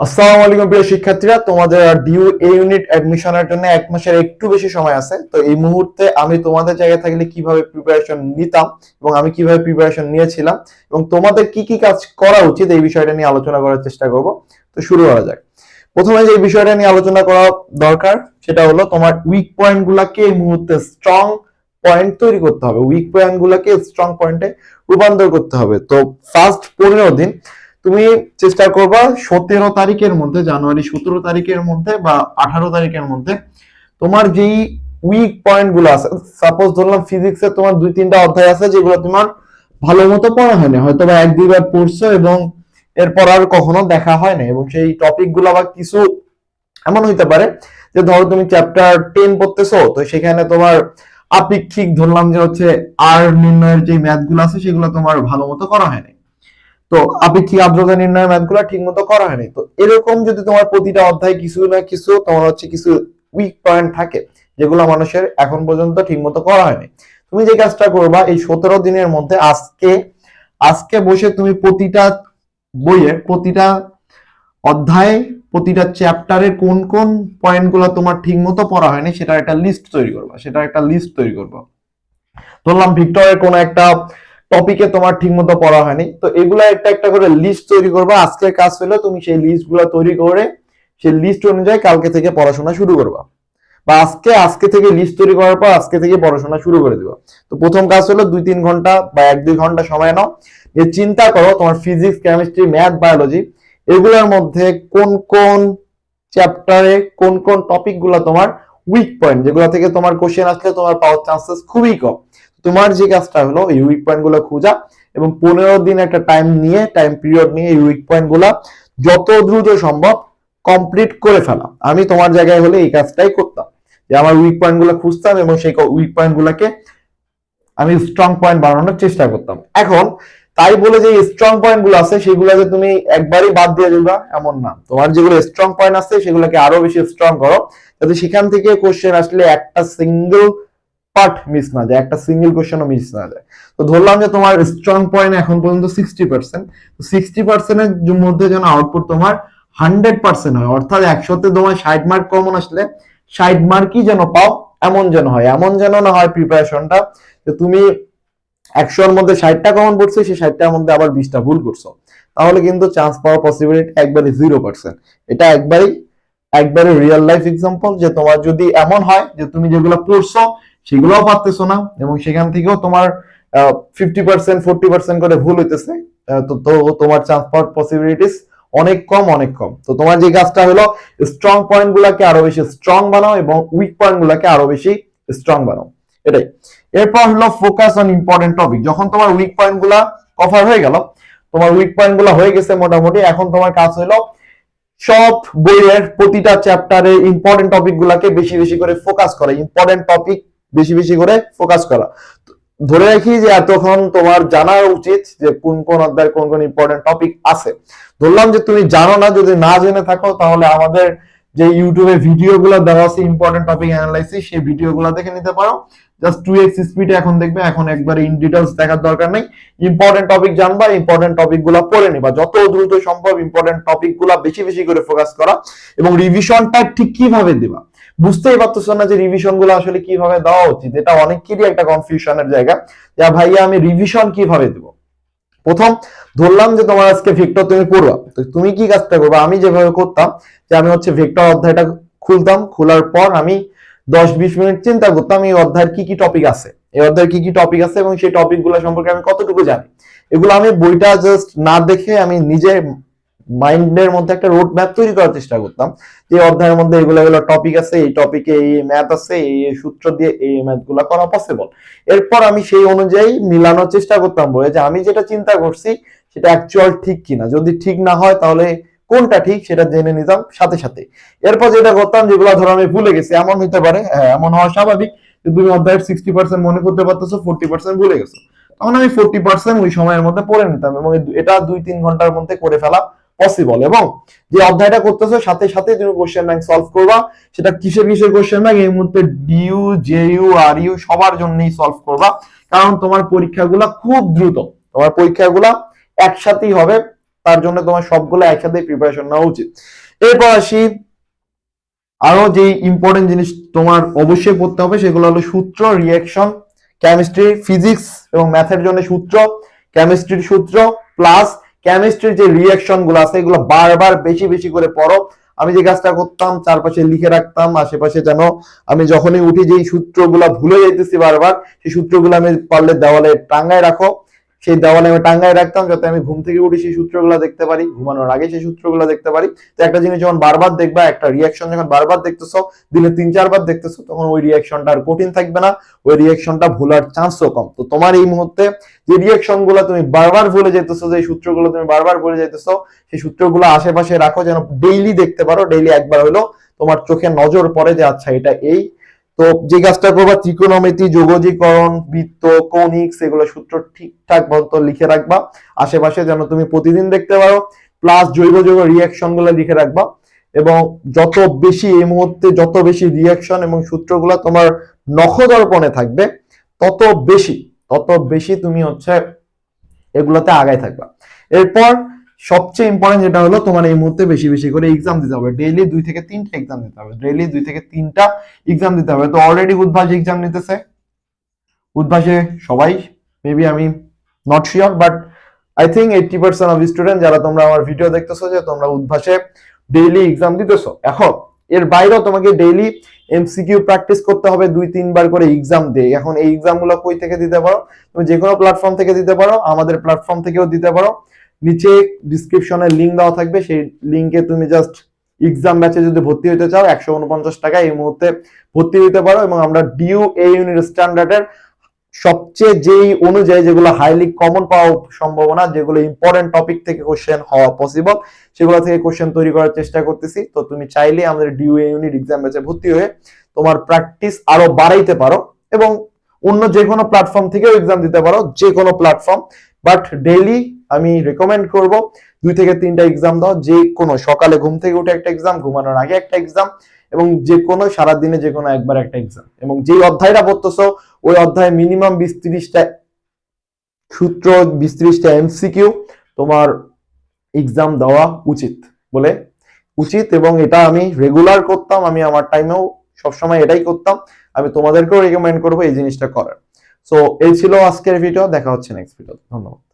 আসসালামু আলাইকুম প্রিয় শিক্ষার্থীরা, তোমাদের ডিউ এ ইউনিট অ্যাডমিশনের জন্য এক মাসের একটু বেশি সময় আছে। তো এই মুহূর্তে আমি তোমাদের জায়গায় থাকলে কীভাবে প্রিপারেশন নিতাম এবং আমি কীভাবে প্রিপারেশন নিয়েছিলাম এবং তোমাদের কি কি কাজ করা উচিত এই বিষয়টা নিয়ে আলোচনা করার চেষ্টা করব। তো শুরু করা যাক। প্রথমে যে বিষয়টা নিয়ে আলোচনা করা দরকার সেটা হলো তোমার উইক পয়েন্ট গুলাকে এই মুহূর্তে স্ট্রং পয়েন্ট তৈরি করতে হবে। উইক পয়েন্ট গুলাকে স্ট্রং পয়েন্টে রূপান্তর করতে হবে। তো ফার্স্ট পনেরো দিন তুমি চেষ্টা করবা সতেরো তারিখের মধ্যে, জানুয়ারি সতেরো তারিখের মধ্যে বা আঠারো তারিখের মধ্যে তোমার যেই উইক পয়েন্টগুলো আছে সাপোজ ধরলাম ফিজিক্সের তোমার দুই তিনটা অধ্যায় আছে যেগুলো তোমার ভালো মতো পড়া হয়নি হয়তো বা এক দুইবার পড়ছো এবং এরপর আর কখনো দেখা হয় না এবং সেই টপিকগুলো আবার কিছু এমন হইতে পারে যে ধরো তুমি চ্যাপ্টার টেন পড়তেছো, তো সেখানে তোমার আপেক্ষিক ধরলাম যে হচ্ছে আর নির্ণয়ের যে ম্যাথগুলো আছে সেগুলো তোমার ভালো মতো করা হয়নি। তো আপেক্ষিক আর্দ্রতা নির্ণয় ম্যাথগুলো ঠিক মতো করা হয়নি? তো এরকম যদি তোমার প্রতিটা অধ্যায় কিছু না কিছু, তোমার হচ্ছে কিছু উইক পয়েন্ট থাকে, যেগুলো মানুষের এখন পর্যন্ত ঠিক মতো করা হয়নি। তুমি যে কাজটা করবা, এই সতেরো দিনের মধ্যে আজকে আজকে বসে তুমি প্রতিটা বইয়ের প্রতিটা অধ্যায়ে, প্রতিটা চ্যাপ্টারে কোন কোন পয়েন্টগুলো তোমার ঠিক মতো পড়া হয়নি, সেটার একটা লিস্ট তৈরি করবা, সেটার একটা লিস্ট তৈরি করবা। ধরলাম ভিক্টরের কোনো একটা টপিকে তোমার ঠিক মতো পড়া হয়নি। তো এগুলা একটা একটা করে লিস্ট তৈরি করবা। আজকের কাজ হলো তুমি সেই লিস্টগুলা তৈরি করে সেই লিস্ট অনুযায়ী কালকে থেকে পড়াশোনা শুরু করবা। বা আজকে আজকে থেকে লিস্ট তৈরি করার পর আজকে থেকে পড়াশোনা শুরু করে দিবা। তো প্রথম কাজ হলো দুই তিন ঘণ্টা বা এক দুই ঘণ্টা সময় নাও। যে চিন্তা করো তোমার ফিজিক্স কেমিস্ট্রি ম্যাথ বায়োলজি এগুলোর মধ্যে কোন কোন চ্যাপ্টারে কোন কোন টপিকগুলা তোমার উইক পয়েন্ট যেগুলো থেকে তোমার কোশ্চেন আসলে তোমার পাওয়ার চান্সেস খুবই কম। তোমার যে কাজটা হলো এই উইক পয়েন্টগুলো খোঁজা এবং পনেরো দিন একটা টাইম নিয়ে টাইম পিরিয়ড নিয়ে এই উইক পয়েন্টগুলা যত দ্রুত সম্ভব কমপ্লিট করে ফেলা। আমি তোমার জায়গায় হলে এই কাজটাই করতাম। যে আমার উইক পয়েন্টগুলো খুঁজতাম এবং সেই উইক পয়েন্ট গুলাকে আমি স্ট্রং পয়েন্ট বানানোর চেষ্টা করতাম। এখন তাই বলে যে স্ট্রং পয়েন্টগুলো আছে সেগুলো যে তুমি একবারই বাদ দিয়ে দিবা, এমন না। তোমার যেগুলো স্ট্রং পয়েন্ট আছে, সেগুলোকে আরও বেশি স্ট্রং করো। যাতে সেখান থেকে কোশ্চেন আসলে একটা সিঙ্গেল পার্ট মিস না যায়, একটা সিঙ্গেল কোশ্চেনও মিস না যায়। তো ধরলাম যে তোমার স্ট্রং পয়েন্ট এখন পর্যন্ত সিক্সটি পার্সেন্ট সিক্সটি পার্সেন্টের মধ্যে যেন আউটপুট তোমার হান্ড্রেড পার্সেন্ট হয়, অর্থাৎ একশোতে তোমার ষাট মার্ক কমন আসলে ষাট মার্কই যেন পাও, এমন যেন হয়। এমন যেন না হয় প্রিপারেশনটা যে তুমি একশোর মধ্যে ষাটটা কমন পড়ছে, সেই ষাটটার মধ্যে আবার বিশটা ভুল করছ। তাহলে কিন্তু চান্স পাওয়ার পসিবিলিটি একবারে জিরো পার্সেন্ট এটা একবারই, একবারে রিয়েল লাইফ এক্সাম্পল যে তোমার যদি এমন হয় যে তুমি যেগুলো পড়ছো সেগুলোও পারতেছো না, এবং সেখান থেকেও তোমার ফিফটি পার্সেন্ট ফোরটি পার্সেন্ট করে ভুল হইতেছে। তো তোমার চান্স পাওয়ার পসিবিলিটিস অনেক কম অনেক কম। তো তোমার যে কাজটা হলো স্ট্রং পয়েন্ট গুলাকে আরও বেশি স্ট্রং বানাও এবং উইক পয়েন্ট গুলাকে আরও বেশি স্ট্রং বানাও। এটাই। এরপর হলো ফোকাস অন ইম্পর্টেন্ট টপিক যখন তোমার উইক পয়েন্টগুলা কভার হয়ে গেল, তোমার উইক পয়েন্টগুলা হয়ে গেছে মোটামুটি, এখন তোমার কাজ হলো সব বইয়ের প্রতিটা চ্যাপ্টারে ইম্পর্টেন্ট টপিক গুলাকে বেশি বেশি করে ফোকাস করা। ইম্পর্টেন্ট টপিক বেশি বেশি করে ফোকাস করা। ধরে রাখি যে এতক্ষণ তোমার জানা উচিত যে কোন কোন অধ্যায়ের কোন কোন ইম্পর্টেন্ট টপিক আছে। ধরলাম যে তুমি জানো না, যদি না জেনে থাকো, তাহলে আমাদের যে ইউটিউবে ভিডিও গুলো দেওয়া আছে ইম্পর্টেন্ট টপিক অ্যানালাইসিস সেই ভিডিও গুলো দেখে নিতে পারো। জাস্ট টু এক্স স্পিডে এখন দেখবে, এখন একবার ইন ডিটেলস দেখার দরকার নেই। ইম্পর্টেন্ট টপিক জানবা ইম্পর্টেন্ট টপিকগুলো পড়ে নিবা। যত দ্রুত সম্ভব ইম্পর্টেন্ট টপিকগুলা বেশি বেশি করে ফোকাস করা এবং রিভিশনটা ঠিক কীভাবে দিবা। বুঝতেই পারতেছো না যে রিভিশনগুলো আসলে কীভাবে দেওয়া উচিত। এটা অনেকেরই একটা কনফিউশনের জায়গা। যা ভাইয়া, আমি রিভিশন কীভাবে দিব? প্রথম, ধরলাম যে তোমার আজকে ভেক্টর তুমি পড়বা তো তুমি কি কাজটা করবা? আমি যেভাবে করতাম, যে আমি হচ্ছে ভেক্টর অধ্যায়টা খুলতাম। খোলার পর আমি দশ বিশ মিনিট চিন্তা করতাম, এই অধ্যায়ের কি কি টপিক আছে? এই অধ্যায়ের কি কি টপিক আছে এবং সেই টপিকগুলো সম্পর্কে আমি কতটুকু জানি? এগুলো আমি বইটা জাস্ট না দেখে আমি নিজে মাইন্ডের মধ্যে একটা রোড ম্যাপ তৈরি করার চেষ্টা করতাম। যে অধ্যায়ের মধ্যে এগুলো এগুলো টপিক আছে এই টপিকে এই ম্যাথ আছে এই সূত্র দিয়ে এই ম্যাথগুলা করা পসিবল এরপর আমি সেই অনুযায়ী মিলানোর চেষ্টা করতাম বলে যে আমি যেটা চিন্তা করছি সেটা অ্যাকচুয়াল ঠিক কিনা। যদি ঠিক না হয় তাহলে কোনটা ঠিক সেটা জেনে নিতাম সাথে সাথে। এরপর যেটা করতাম যেগুলো ধরো আমি ভুলে গেছি এমন হতে পারে হ্যাঁ, এমন হওয়া স্বাভাবিক যে তুমি অধ্যায়ের সিক্সটি পার্সেন্ট মনে করতে পারতেছো ফোর্টি পার্সেন্ট ভুলে গেছো। তখন আমি ফোর্টি পার্সেন্ট ওই সময়ের মধ্যে পড়ে নিতাম এবং এটা দুই তিন ঘণ্টার মধ্যে করে ফেলা পসিবল এবং যে অধ্যায়টা করতেছো, সাথে সাথে তুমি কোশ্চেন ব্যাংক সলভ করবা। সেটা কিসের কিসের কোশ্চেন ব্যাংক এই মুহূর্তে ডিইউ জেইউ আর ইউ সবার জন্যই সলভ করবা। কারণ তোমার পরীক্ষাগুলা খুব দ্রুত। তোমার পরীক্ষাগুলা একসাথেই হবে। তার জন্য তোমার সবগুলো একসাথে প্রিপারেশন নেওয়া উচিত। এরপর আসি, আরও যে ইম্পর্টেন্ট জিনিস তোমার অবশ্যই পড়তে হবে, সেগুলো হলো সূত্র রিয়াকশন কেমিস্ট্রি ফিজিক্স এবং ম্যাথের জন্য সূত্র কেমিস্ট্রির সূত্র প্লাস কেমিস্ট্রির যে রিয়াকশনগুলো আছে, এগুলো বারবার বেশি বেশি করে পড়ো। আমি যে কাজটা করতাম, চারপাশে লিখে রাখতাম, আশেপাশে যেন আমি যখনই উঠি যে সূত্রগুলো ভুলে যাইতেছি বারবার, সেই সূত্রগুলো আমি পারলে দেওয়ালে টাঙ্গায় রাখো। সেই দেওয়ালে আমি টাঙ্গায় রাখতাম যাতে আমি ঘুম থেকে উঠে সেই সূত্রগুলো দেখতে পারি, ঘুমানোর আগে সেই সূত্রগুলো দেখতে পারি। তো একটা জিনিস যখন বারবার দেখবা, একটা রিয়াকশন যখন বারবার দেখতেছো, দিনে তিন চারবার দেখতেছো, তখন ওই রিয়াকশনটা আর কঠিন থাকবে না, ওই রিয়াকশনটা ভুলার চান্সও কম। তো তোমার এই মুহূর্তে যে রিয়াকশনগুলো তুমি বারবার ভুলে যেতেছো যে সূত্রগুলো তুমি বারবার ভুলে যেতেছো সেই সূত্রগুলো আশেপাশে রাখো যেন ডেইলি দেখতে পারো। ডেইলি একবার হলো তোমার চোখে নজর পড়ে যে আচ্ছা এটা এই তো যে কাজটা করবা ত্রিকোণমিতি যোগজীকরণ বৃত্ত, কৌণিক এগুলো সূত্র ঠিকঠাক মতো লিখে রাখবা। আশেপাশে যেন তুমি প্রতিদিন দেখতে পারো প্লাস জৈব জৈব রিয়াকশনগুলো লিখে রাখবা। এবং যত বেশি এই মুহূর্তে যত বেশি রিয়াকশন এবং সূত্রগুলো তোমার নখদর্পণে থাকবে, তত বেশি তত বেশি তুমি হচ্ছে এগুলোতে আগায় থাকবা। এরপর সবচেয়ে ইম্পর্টেন্ট যেটা হলো তোমার এই মুহূর্তে বেশি বেশি করে এক্সাম দিতে হবে। ডেইলি দুই থেকে তিনটা এক্সাম দিতে হবে। ডেইলি দুই থেকে তিনটা এক্সাম দিতে হবে। তো অলরেডি উদ্ভাস এক্সাম নিতেছে। উদ্ভাসে সবাই মেবি আমি not sure but I think eighty percent of student যারা তোমরা আমার ভিডিও দেখতেছো যে তোমরা উদ্ভাসে ডেইলি এক্সাম দিতেছো। এখন, এর বাইরেও তোমাকে ডেইলি এমসিকিউ প্র্যাকটিস করতে হবে, দুই, তিনবার করে এক্সাম দিয়ে। এখন এই এক্সামগুলো কই থেকে দিতে পারো? তুমি যে কোনো প্ল্যাটফর্ম থেকে দিতে পারো, আমাদের প্ল্যাটফর্ম থেকেও দিতে পারো। নিচে ডিসক্রিপশনে লিঙ্ক দেওয়া থাকবে। সেই লিঙ্কে তুমি জাস্ট এক্সাম ব্যাচে যদি ভর্তি হতে চাও, একশো উনপঞ্চাশ টাকা এই মুহূর্তে ভর্তি হতে পারো এবং আমরা ডিউ এ ইউনিট স্ট্যান্ডার্ডের সবচেয়ে যেই অনুযায়ী যেগুলো হাইলি কমন পাওয়া সম্ভাবনা, যেগুলো ইম্পর্টেন্ট টপিক থেকে কোশ্চেন হওয়া পসিবল সেগুলো থেকে কোশ্চেন তৈরি করার চেষ্টা করতেছি। তো তুমি চাইলে আমাদের ডিউ এ ইউনিট এক্সাম ব্যাচে ভর্তি হয়ে তোমার প্র্যাকটিস আরও বাড়াইতে পারো এবং অন্য যে কোনো প্ল্যাটফর্ম থেকেও এক্সাম দিতে পারো যে কোনো প্ল্যাটফর্ম বাট ডেইলি আমি রেকমেন্ড করব। দুই থেকে তিনটা এক্সাম দাও, যে কোনো সকালে ঘুম থেকে উঠে একটা এক্সাম ঘুমানোর আগে একটা এক্সাম এবং যে কোনো সারাদিনে যে কোনো একবার একটা এক্সাম এবং যেই অধ্যায়টা পড়তেছো, ওই অধ্যায়ে মিনিমাম বিশ ত্রিশটা সূত্র, বিশ ত্রিশটা এমসিকিউ তোমার এক্সাম দেওয়া উচিত বলে। উচিত এবং এটা আমি রেগুলার করতাম, আমি আমার টাইমেও সবসময় এটাই করতাম। আমি তোমাদেরকেও রেকমেন্ড করব এই জিনিসটা করার। সো এই ছিল আজকের ভিডিও দেখা হচ্ছে নেক্সট ভিডিও ধন্যবাদ।